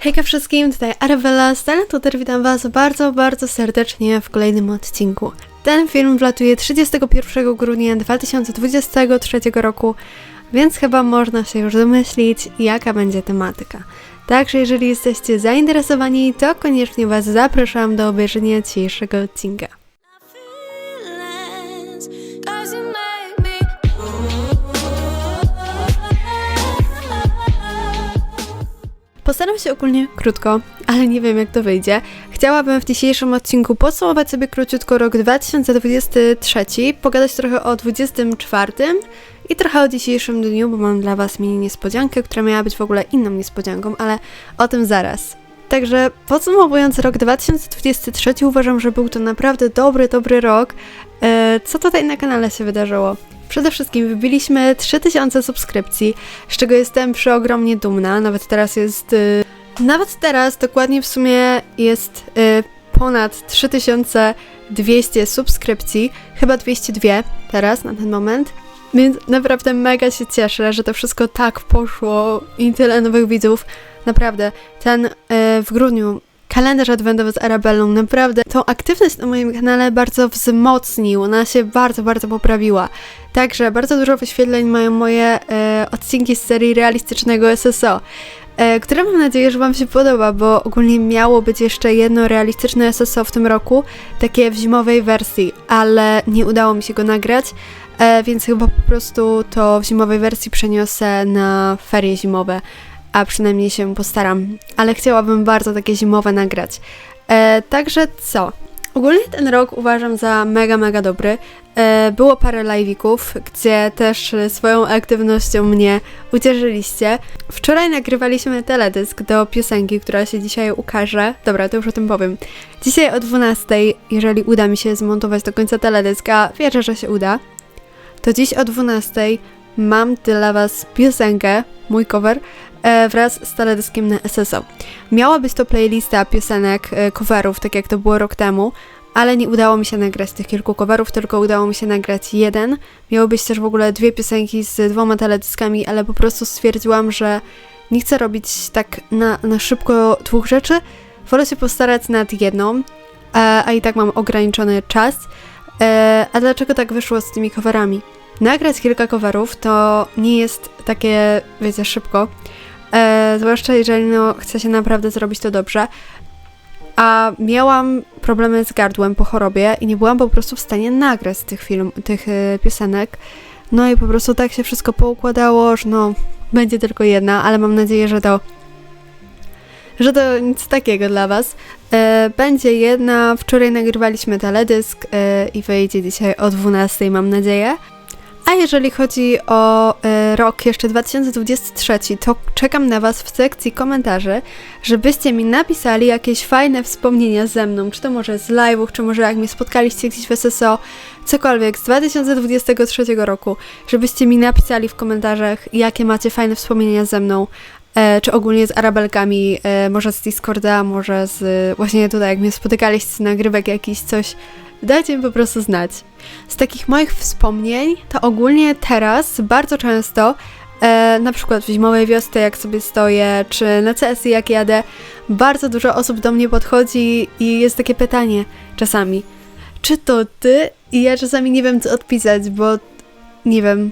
Hejka wszystkim, tutaj Arabella z Talentuter, witam was bardzo, bardzo serdecznie w kolejnym odcinku. Ten film wlatuje 31 grudnia 2023 roku, więc chyba można się już domyślić, jaka będzie tematyka. Także jeżeli jesteście zainteresowani, to koniecznie was zapraszam do obejrzenia dzisiejszego odcinka. Postaram się ogólnie krótko, ale nie wiem jak to wyjdzie. Chciałabym w dzisiejszym odcinku podsumować sobie króciutko rok 2023, pogadać trochę o 24 i trochę o dzisiejszym dniu, bo mam dla Was mini niespodziankę, która miała być w ogóle inną niespodzianką, ale o tym zaraz. Także podsumowując rok 2023 uważam, że był to naprawdę dobry, dobry rok. E, Co tutaj na kanale się wydarzyło? Przede wszystkim wybiliśmy 3000 subskrypcji, z czego jestem przeogromnie dumna. Nawet teraz jest. y, Nawet teraz dokładnie w sumie jest y, ponad 3200 subskrypcji, chyba 202 teraz na ten moment. Więc naprawdę mega się cieszę, że to wszystko tak poszło i tyle nowych widzów. Naprawdę, ten y, w grudniu kalendarz adwentowy z Arabellą naprawdę tą aktywność na moim kanale bardzo wzmocnił, ona się bardzo, bardzo poprawiła. Także bardzo dużo wyświetleń mają moje e, odcinki z serii realistycznego SSO, e, które mam nadzieję, że Wam się podoba, bo ogólnie miało być jeszcze jedno realistyczne SSO w tym roku, takie w zimowej wersji, ale nie udało mi się go nagrać, e, więc chyba po prostu to w zimowej wersji przeniosę na ferie zimowe, a przynajmniej się postaram, ale chciałabym bardzo takie zimowe nagrać. E, także co? Ogólnie ten rok uważam za mega, mega dobry. E, Było parę live'ików, gdzie też swoją aktywnością mnie ucieszyliście. Wczoraj nagrywaliśmy teledysk do piosenki, która się dzisiaj ukaże. Dobra, to już o tym powiem. Dzisiaj o 12, jeżeli uda mi się zmontować do końca teledysk, a wierzę, że się uda, to dziś o 12 mam dla Was piosenkę, mój cover, e, wraz z teledyskiem na SSO. Miała być to playlista piosenek, e, coverów, tak jak to było rok temu, ale nie udało mi się nagrać tych kilku coverów, tylko udało mi się nagrać jeden. Miały być też w ogóle dwie piosenki z dwoma teledyskami, ale po prostu stwierdziłam, że nie chcę robić tak na, na szybko dwóch rzeczy. Wolę się postarać nad jedną, a, a i tak mam ograniczony czas. E, a dlaczego tak wyszło z tymi coverami? Nagrać kilka coverów to nie jest takie, wiecie, szybko. E, zwłaszcza jeżeli no, chce się naprawdę zrobić to dobrze. A miałam problemy z gardłem po chorobie i nie byłam po prostu w stanie nagrać tych film, tych e, piosenek. No i po prostu tak się wszystko poukładało, że no będzie tylko jedna, ale mam nadzieję, że to że to nic takiego dla Was. E, będzie jedna, wczoraj nagrywaliśmy teledysk e, i wyjdzie dzisiaj o 12, mam nadzieję. A jeżeli chodzi o e, rok jeszcze 2023, to czekam na Was w sekcji komentarzy, żebyście mi napisali jakieś fajne wspomnienia ze mną, czy to może z live'ów, czy może jak mnie spotkaliście gdzieś w SSO, cokolwiek z 2023 roku, żebyście mi napisali w komentarzach, jakie macie fajne wspomnienia ze mną, e, czy ogólnie z Arabelkami, e, może z Discorda, może z właśnie tutaj, jak mnie spotykaliście z nagrywek jakiś coś, dajcie mi po prostu znać. Z takich moich wspomnień, to ogólnie teraz bardzo często, e, na przykład w zimowej wiosce, jak sobie stoję, czy na CS jak jadę, bardzo dużo osób do mnie podchodzi i jest takie pytanie czasami, czy to ty? I ja czasami nie wiem, co odpisać, bo nie wiem,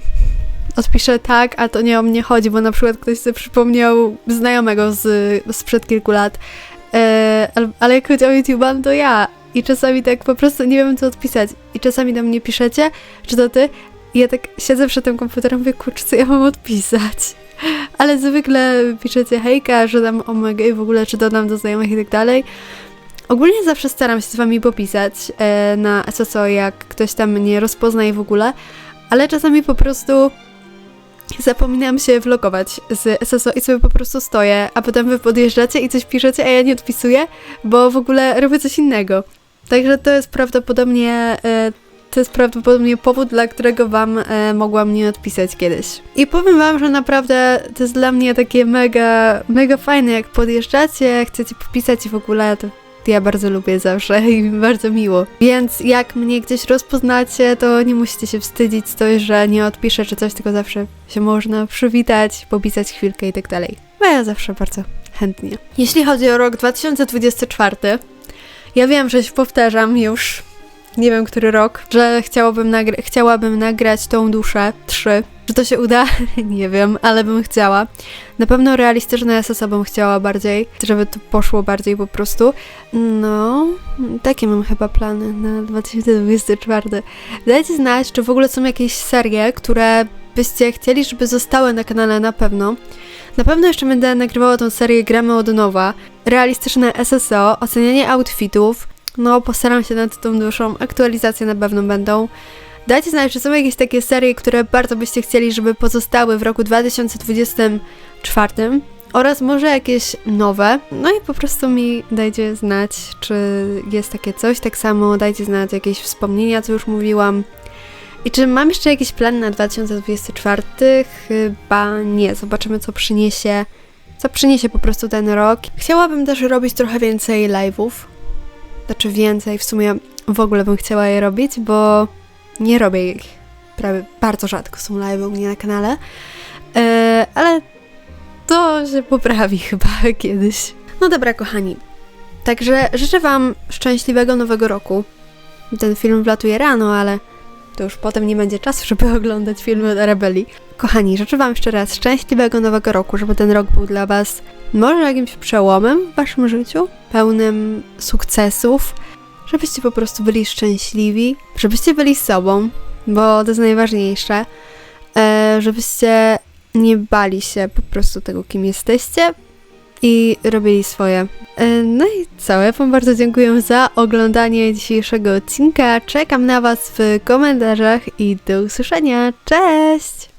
odpiszę tak, a to nie o mnie chodzi, bo na przykład ktoś sobie przypomniał znajomego z, sprzed kilku lat, e, ale, ale jak chodzi o YouTube'a, no to ja. I czasami tak po prostu nie wiem, co odpisać. I czasami do mnie piszecie, czy to ty? I ja tak siedzę przed tym komputerem, mówię, kurczę, co ja mam odpisać? Ale zwykle piszecie hejka, że dam omega i w ogóle, czy dodam do znajomych i tak dalej. Ogólnie zawsze staram się z wami popisać e, na SSO, jak ktoś tam mnie rozpozna i w ogóle, ale czasami po prostu zapominam się vlogować z SSO i sobie po prostu stoję, a potem wy podjeżdżacie i coś piszecie, a ja nie odpisuję, bo w ogóle robię coś innego. Także to jest prawdopodobnie e, to jest prawdopodobnie powód, dla którego wam e, mogłam nie odpisać kiedyś. I powiem wam, że naprawdę to jest dla mnie takie mega, mega fajne, jak podjeżdżacie, chcecie popisać i w ogóle to ja bardzo lubię zawsze i bardzo miło. Więc jak mnie gdzieś rozpoznacie, to nie musicie się wstydzić to, że nie odpiszę czy coś, tylko zawsze się można przywitać, popisać chwilkę i tak dalej. bo ja zawsze bardzo chętnie. Jeśli chodzi o rok 2024, ja wiem, że się powtarzam już, nie wiem który rok, że chciałabym, nagra- chciałabym nagrać tą duszę 3. Czy to się uda? nie wiem, ale bym chciała. Na pewno realistyczne SS bym chciała bardziej, żeby to poszło bardziej po prostu. No, takie mam chyba plany na 2024. Dajcie znać, czy w ogóle są jakieś serie, które byście chcieli, żeby zostały na kanale na pewno. Na pewno jeszcze będę nagrywała tą serię Gramy od nowa, realistyczne SSO, ocenianie outfitów. No, postaram się nad tą duszą, aktualizacje na pewno będą. Dajcie znać, czy są jakieś takie serie, które bardzo byście chcieli, żeby pozostały w roku 2024 oraz może jakieś nowe. No i po prostu mi dajcie znać, czy jest takie coś. Tak samo dajcie znać jakieś wspomnienia, co już mówiłam. I czy mam jeszcze jakiś plan na 2024? Chyba nie. Zobaczymy, co przyniesie. Co przyniesie po prostu ten rok. Chciałabym też robić trochę więcej live'ów. Znaczy więcej, w sumie w ogóle bym chciała je robić, bo nie robię ich. Prawie bardzo rzadko są live u mnie na kanale. E, ale to się poprawi chyba kiedyś. No dobra, kochani. Także życzę Wam szczęśliwego nowego roku. Ten film wlatuje rano, ale to już potem nie będzie czasu, żeby oglądać filmy o rebelii. Kochani, życzę Wam jeszcze raz szczęśliwego nowego roku, żeby ten rok był dla Was może jakimś przełomem w Waszym życiu, pełnym sukcesów, żebyście po prostu byli szczęśliwi, żebyście byli sobą, bo to jest najważniejsze, e, żebyście nie bali się po prostu tego, kim jesteście i robili swoje. E, No i co, ja Wam bardzo dziękuję za oglądanie dzisiejszego odcinka. Czekam na Was w komentarzach i do usłyszenia. Cześć!